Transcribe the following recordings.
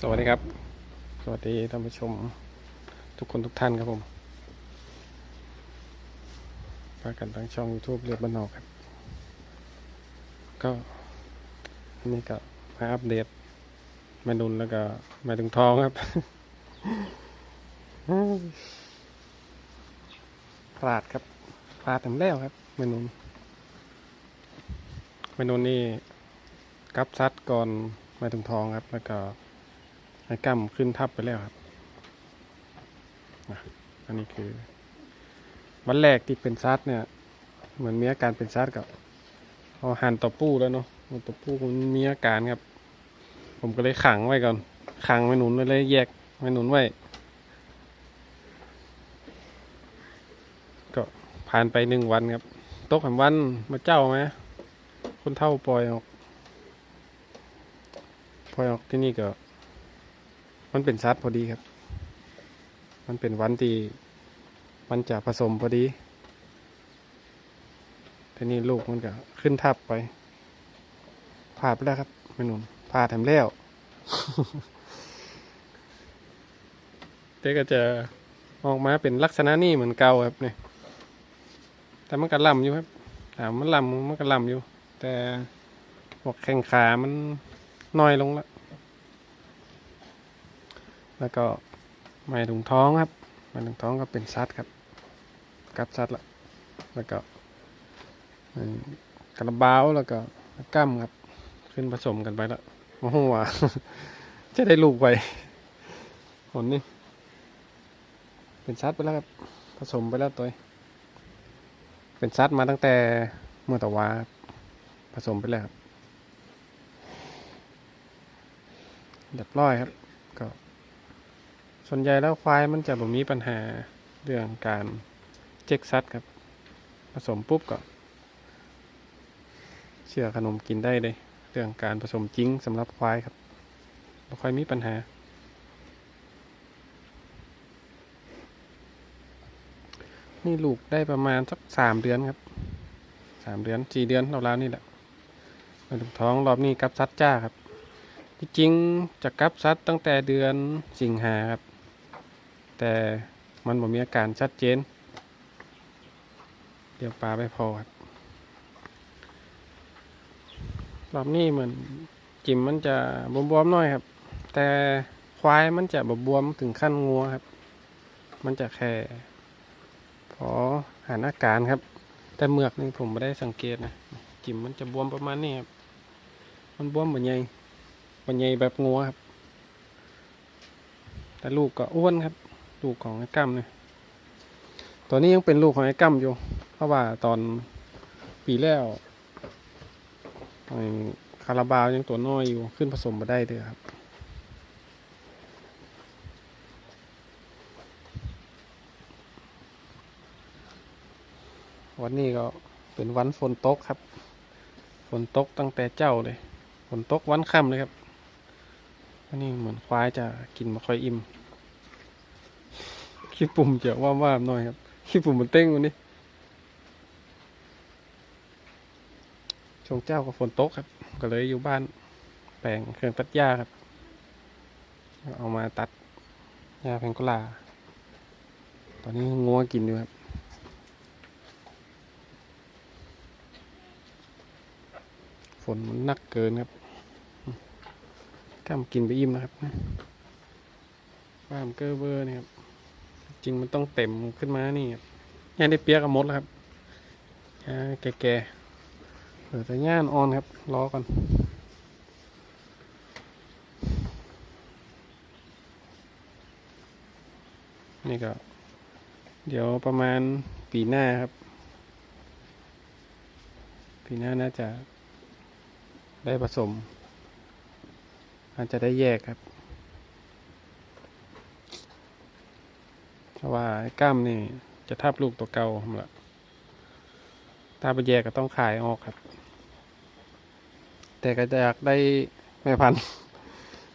สวัสดีครับ สวัสดีท่านผู้ชมทุกคนทุกท่านครับผมพากันทางช่อง YouTube เรียบบ้านนอกครับ ก็นี่ก็มาอัปเดตแม่นุนแล้วก็แม่ถึงทองครับพลาดครับพลาดทำแล้วครับแม่นุนแม่นุนนี่กับซัดก่อนแม่ถึงทองครับแล้วก็ ไอ้กั้มขึ้นทับไปแล้วครับอันนี้คือ วันแรกที่เป็นซัดเนี่ย เหมือนมีอาการเป็นซัดกับเอาหันต่อปู้แล้วเนาะต่อปู้มันมีอาการครับ ผมก็เลยขังไว้ก่อนขังไม่หนุนไว้เลยแยกไม่หนุนไว้ก็ผ่านไปหนึ่งวันครับตกแหมวันมาเจ้าไหมคนเท่าปล่อยออก ปล่อยออกที่นี่ก็ มันเป็นซัดพอดีครับ มันเป็นวันที่มันจะผสมพอดีทีนี้ลูกมันก็ขึ้นทับไปผ่าไปแล้วครับแม่นุ่มผ่าทำแล้วเจ๊ก็จะออกมาเป็นลักษณะนี้เหมือนเก่าครับเนี่ยแต่มันก็ลำอยู่ครับถามมันลำมันก็ลำอยู่ แต่หัวแข้งขามันน้อยลงแล้ว แล้วก็ไม้ถุงท้องครับไม้ถุงท้องก็เป็นซัดครับ กับซัดละแล้วก็กระบาวแล้วก็กั้มครับ ขึ้นผสมกันไปแล้วโอ้โหว่ะจะได้ลูกไปผลนี่ เป็นซัดไปแล้วครับ ผสมไปแล้วตัว เป็นซัดมาตั้งแต่เมื่อตะวาครับผสมไปแล้วครับเรียบร้อยครับก็ ส่วนใหญ่แล้วควายมันจะบ่มีปัญหาเรื่องการเจ็กซัดครับ ผสมปุ๊บก็เชื่อขนมกินได้เลย เรื่องการผสมจริงสำหรับควายครับไม่ค่อยมีปัญหา นี่ลูกได้ประมาณสักสามเดือนครับสามเดือนสี่เดือนเราวนี่แหละมาถึงท้องรอบนี้กับซัดจ้าครับ ที่จริงจะกับซัดตั้งแต่เดือนสิงหาครับ แต่มันบ่มีอาการชัดเจน เดี๋ยวปลาไปพอครับรอบนี้เหมือนจิมมันจะบวมๆหน่อยครับ แต่ควายมันจะบบวมถึงขั้นงัวครับ มันจะแค่พอหานอาการครับ แต่เมือกนี่ผมไม่ได้สังเกตนะจิมมันจะบวมประมาณนี้ครับ มันบวมเหมือนไงมันใหญ่แบบงัวครับ แต่ลูกก็อ้วนครับ ลูกของไอ้กั้มเนี่ยตัวนี้ยังเป็นลูกของไอ้กั้มอยู่ เพราะว่าตอนปีแล้วคาราบาวยังตัวน้อยอยู่ขึ้นผสมมาได้เลยครับวันนี้ก็เป็นวันฝนตกครับ ฝนตกตั้งแต่เจ้าเลย ฝนตกวันค่ำเลยครับอันนี้เหมือนควายจะกินมาค่อยอิ่ม ขี้ปุ่มจะว่าว่าๆหน่อยครับขี้ปุ่มมันเต้งวันนี้ช่วงเจ้าก็ฝนตกครับ ก็เลยอยู่บ้านแปลงเครื่องตัดหญ้าครับ เอามาตัดหญ้าแพงกุลา ตอนนี้งัวกินอยู่ครับฝนมันหนักเกินครับกล้ามกินไปอิ่มนะครับบ้ามเกอร์เบอร์เนี่ยครับ จริงมันต้องเต็มขึ้นมานี่ครับย่าได้เปียกกับมดแล้วครับย่าแก่ๆเหลือแต่ย่านอ่อนครับรอก่อนนี่ก็ เดี๋ยวประมาณปีหน้าครับ ปีหน้าน่าจะได้ผสมอาจจะได้แยกครับ เพราะว่าไอ้กล้ามนี่จะทับลูกตัวเก่าผมละถ้าไปแยกก็ต้องขายออกครับ แต่ก็จะอยากได้แม่พันธุ์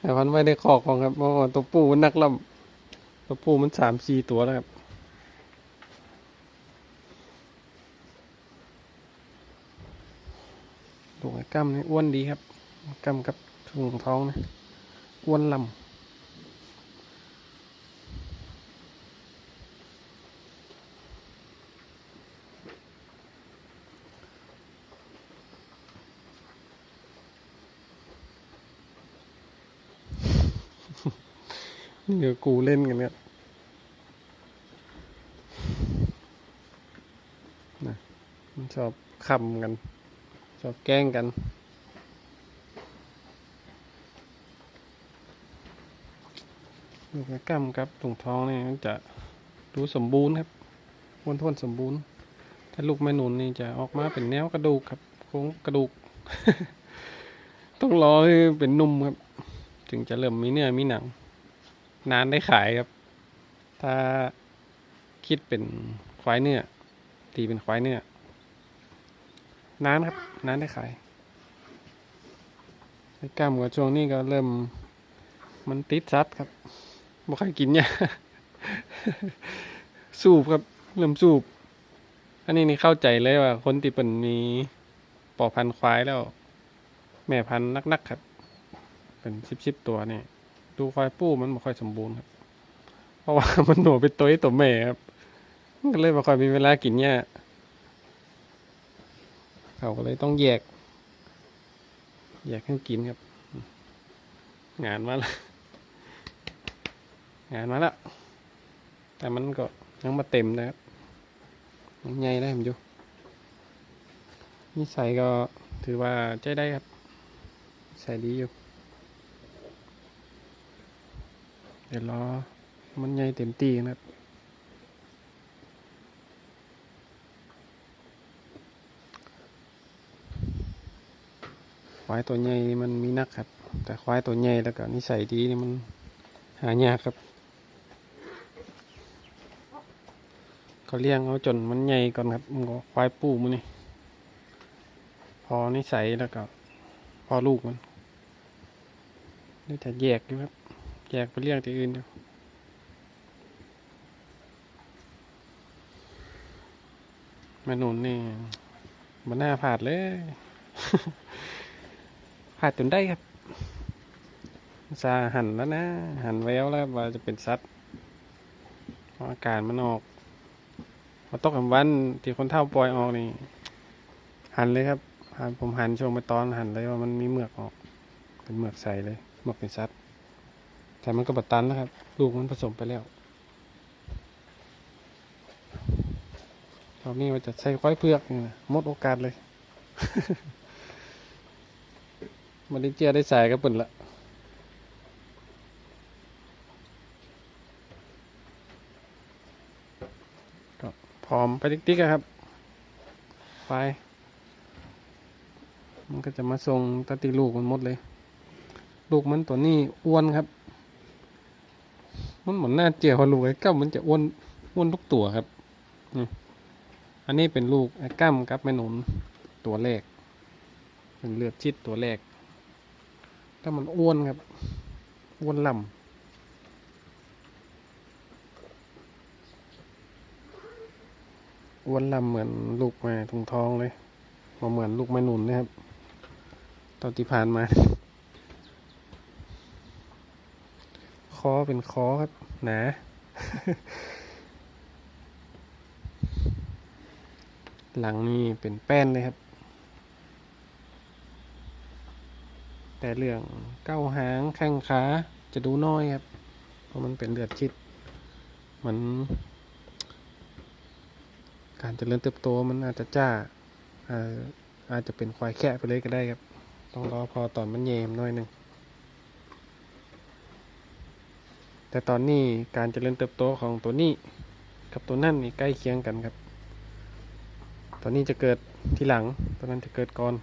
แม่พันธุ์ไม่ได้คอกของครับเพราะว่าตัวปูมันนักล่ำตัวปูมันสามสี่ตัวแล้วครับลูกไอ้กล้ามนี่อ้วนดีครับกล้ามกับถุงท้องนะอ้วนลำ นี่ก็กูเล่นกันเนี่ยนะมันชอบคำกัน ชอบแกล้งกันลูกกระกำครับถุงท้องนี่จะดูสมบูรณ์ครับอ้วนท้วนสมบูรณ์ ถ้าลูกแม่หนุนนี่จะออกมาเป็นแนวกระดูกครับโค้งกระดูก ต้องรอให้เป็นนุ่มครับถึงจะเริ่มมีเนื้อมีหนัง นานได้ขายครับ ถ้าคิดเป็นควายเนื้อตีเป็นควายเนื้อนานครับนานได้ขายไอ้กล้ามกับช่วงนี้ก็เริ่มมันติดซัดครับบ่ใครกินเนี่ยสูบครับเริ่มสูบ อันนี้นี่เข้าใจเลยว่า คนที่เป็นมีปอพันควายแล้ว แม่พันนักๆครับ เป็นสิบสิบตัวนี่ ดูควายปู้มันไม่ค่อยสมบูรณ์ครับ เพราะว่ามันหนูเป็นตัวไอตัวแม่ครับก็เลยไม่ค่อยมีเวลากินเนี่ยเขาก็เลยต้องแยก แยกให้กินครับ งานมาแล้ว งานมาแล้ว แต่มันก็ยังมาเต็มนะครับยังใหญ่ได้ผมอยู่นิสัยก็ถือว่าใช้ได้ครับใส่ดีอยู่ เดี๋ยวรอมันใหญ่เต็มตีนะครับควายตัวใหญ่มันมีนักครับ แต่ควายตัวใหญ่แล้วก็นิสัยดีนี่มันหายากครับเขาเลี้ยงเอาจนมันใหญ่ก่อนครับมันก็ควายปู่มันนี่พอนิสัยแล้วก็พอลูกมันนี่แต่แยกอยู่ครับ แยกไปเลี้ยงที่อื่นอยู่แม่นุ่นนี่มันน่าผาดเลยผาดจนได้ครับซาหันแล้วนะ หันแววแล้วว่าจะเป็นสัตว์เพราะอาการมันออกมาตกกับวันที่คนเท่าปล่อยออกนี่ หันเลยครับหันผมหันช่วงไปตอนหันเลยว่ามันมีเมือกออก เป็นเมือกใสเลยเมือกเป็นสัตว์ แต่มันก็บัดตันแล้วครับ ลูกมันผสมไปแล้วตอนนี้ว่าจะใช้ควายเพือกหมดโอกาสเลย มันได้เจียได้ใส่ก็ปุ่นละก็พร้อมไปติ๊กๆอะครับ ไป มันก็จะมาส่งตาติลูกมันหมดเลย ลูกมันตัวนี้อ้วนครับ มันเหมือนหน้าเจียวลูกไอ้ก้ามันจะอ้วนอ้วนทุกตัวครับอันนี้เป็นลูกไอ้ก้ามครับแม่หนุนตัวแรกเป็นเลือดชิดตัวแรก ถ้ามันอ้วนครับ อ้วนลำอ้วนลำเหมือนลูกแม่ทุงทองเลยมาเหมือนลูกแม่หนุนนะครับ ตอนที่ผ่านมา ค อเป็นคอครับ หนาหลังนี่เป็นแป้นเลยครับ แต่เรื่องเก้าหางแข้งขาจะดูน้อยครับ เพราะมันเป็นเลือดชิดเหมันการเจริญเติบโตมันอาจจะจ้าอ่าอาจจะเป็นควายแค่ไปเลยก็ได้ครับ ต้องรอพอตอนมันเยมน่อยหนึ่ง แต่ตอนนี้การเจริญเติบโตของตัวนี้ กับตัวนั่นนี่ใกล้เคียงกันครับ ตัวนี้จะเกิดทีหลัง ตัวนั้นจะเกิดก่อน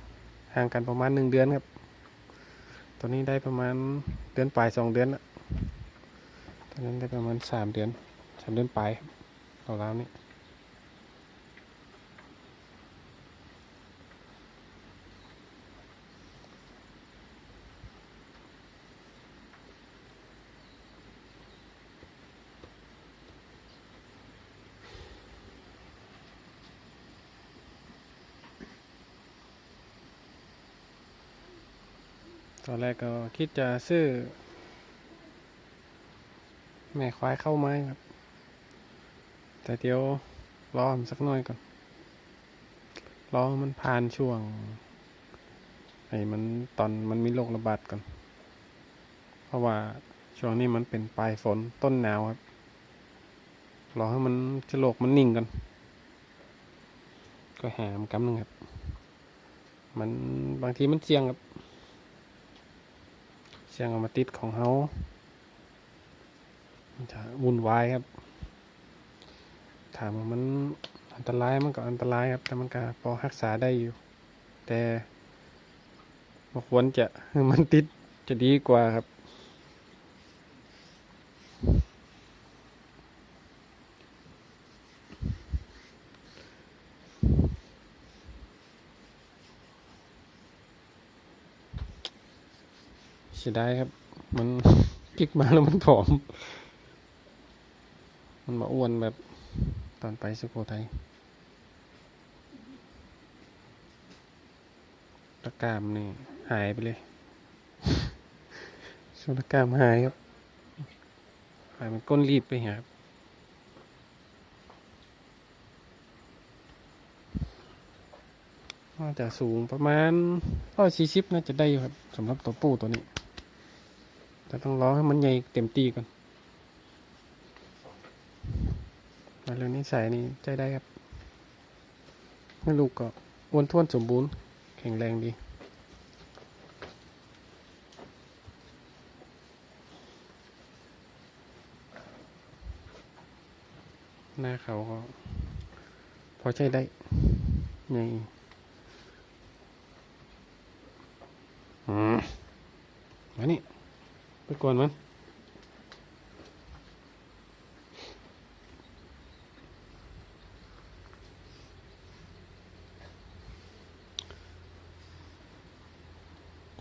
ห่างกันประมาณหนึ่งเดือนครับ ตัวนี้ได้ประมาณเดือนปลายสองเดือนละตัวนั้นได้ประมาณสามเดือนสามเดือนปลายครับเราแล้วนี่ ตอนแรกก็คิดจะซื้อ แม่ควายเข้าไม้ครับ แต่เดี๋ยวรอมสักหน่อยก่อน รอมันผ่านช่วง ไอ้มันตอนมันมีโรคระบาดก่อน เพราะว่าช่วงนี้มันเป็นปลายฝนต้นหนาวครับ รอให้มันจะโลกมันนิ่งกันก็หามกำหนึ่งครับ มันบางทีมันเสี่ยงครับ เสียงอมาติดของเขามันจะวุ่นวายครับ ถามว่ามันอันตรายมันก็อันตรายครับ แต่มันก็พอรักษาได้อยู่ แต่บควรจะมันติดจะดีกว่าครับ สียดายครับ มันกิกมาแล้วมันผอม มันมาอ้วนแบบตอนไปสุโขทัยตะกร้ามนี่ หายไปเลยส่วนตะกร้ามหายครับหายมันก้นรีบไปหาครับน่าจะสูงประมาณร้อยสี่สิบน่าจะได้อยู่ครับสำหรับตัวปูตัวนี้ แต่ต้องรอให้มันใหญ่เต็มตีก่อนมาเรื่องนี้ใส่นี่ใจได้ครับให้ลูกก็อ้วนท้วนสมบูรณ์ แข็งแรงดี หน้าเขาก็พอใช้ได้ใหญ่อืมมานี่ ไปกวนมัน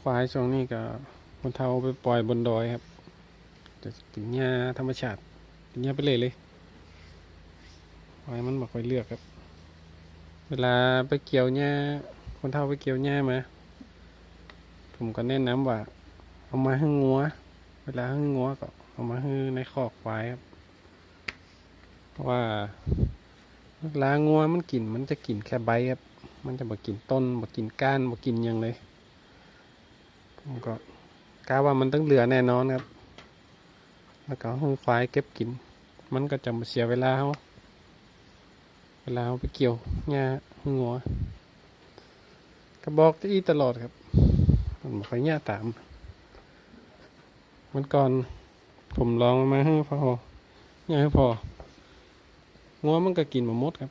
ควายช่วงนี้ก็คนเทาไปปล่อยบนดอยครับจะถึงหญ้าธรรมชาติถึงหญ้าไปเลยเลยควายมันบอกค่อยเลือกครับ เวลาไปเกี่ยวหญ้าคนเทาไปเกี่ยวหญ้ามาผมก็แนะนำว่าเอามาให้งัว เวลาให้งัวก็เอามาให้ในคอกควายครับ เพราะว่าลางัวมันกินมันจะกินแค่ใบครับ มันจะบ่กินต้นบ่กินก้านบ่กินยังเลยผมก็กล้าว่ามันต้องเหลือแน่นอนครับ แล้วก็ห้ควายเก็บกิน มันก็จะมาเสียเวลาเขาเวลาเขาไปเกี่ยวหญ้าให้งัวก็บอกที่ตลอดครับ มันบอกให้หญ้าตาม มันก่อน ผมลองมาให้พอเนี่ยให้พองัวมันก็กินมามดครับ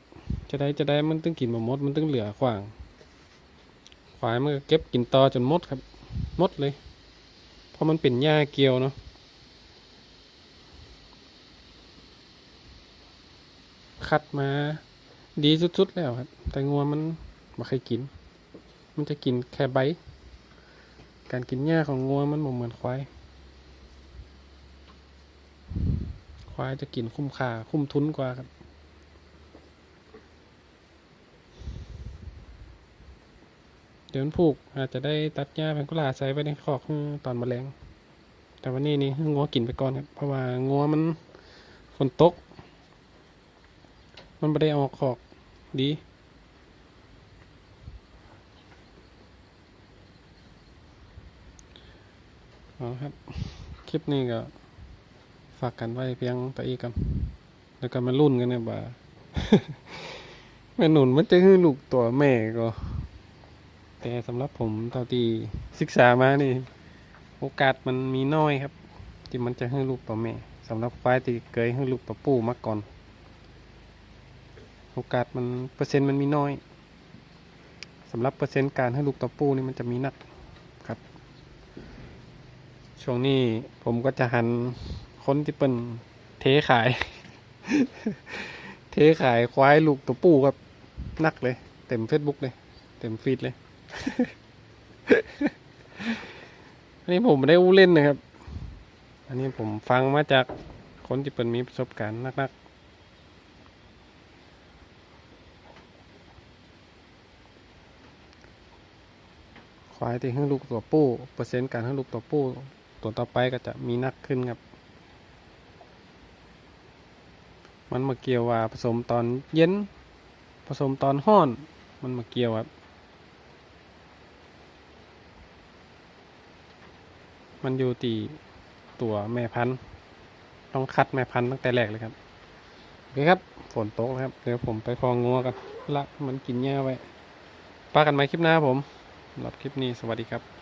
จะได้จะได้มันต้องกินมามดมันต้องเหลือขวางควายมันก็เก็บกินต่อจนมดครับ มดเลย เพราะมันเป็นหญ้าเกียวเนาะคัดมาดีสุดๆแล้วครับ แต่งัวมันไม่เคยกิน มันจะกินแค่ใบ การกินหญ้าของงัวมันเหมือนควาย ควายจะกินคุ้มค่าคุ้มทุนกว่าครับเดี๋ยวมันผูกอาจจะได้ตัดหญ้าแพงกุลาใส่ไว้ในคอกตอนมแมลง แต่วันนี้นี่งัวกินไปก่อนครับ เพราะว่างัวมันฝนตก มันไม่ได้ออกคอกดีเอาครับ คลิปนี้ก็ ฝากกันไว้เพียงตัวอีกครับแล้วก็มารุ่นกันนะบ่าแม่หนุนมันจะคือลูกตัวแม่ก็ แต่สำหรับผมเท่าที่ศึกษามานี่ โอกาสมันมีน้อยครับ ที่มันจะให้ลูกตัวแม่สำหรับควายที่เคยให้ลูกตัวผู้มาก่อน โอกาสมันเปอร์เซ็นต์มันมีน้อยสำหรับเปอร์เซ็นต์การให้ลูกตัวผู้นี่มันจะมีนักครับ ช่วงนี้ผมก็จะหัน คนที่เป็นเทขาย เทขายควายลูกตัวผู้ครับนักเลย เต็ม Facebook เลย เต็มฟีดเลยอันนี้ผมไม่ได้อู้เล่นนะครับ อันนี้ผมฟังมาจากคนที่เป็นมีประสบการณ์นักๆควายที่ให้ลูกตัวผู้เปอร์เซ็นต์การให้ลูกตัวผู้ตัวต่อไปก็จะมีนักขึ้นครับ มันมาเกี่ยวว่าผสมตอนเย็น ผสมตอนห้อน มันมาเกี่ยวครับ มันอยู่ตีตัวแม่พันธุ์ ต้องคัดแม่พันธุ์ตั้งแต่แรกเลยครับโอเคครับ ฝนตกนะครับ เดี๋ยวผมไปคลองงัวกันละมันกินหญ้าไว้ปากันไหม่คลิปหน้าครับผมสำหรับคลิปนี้สวัสดีครับ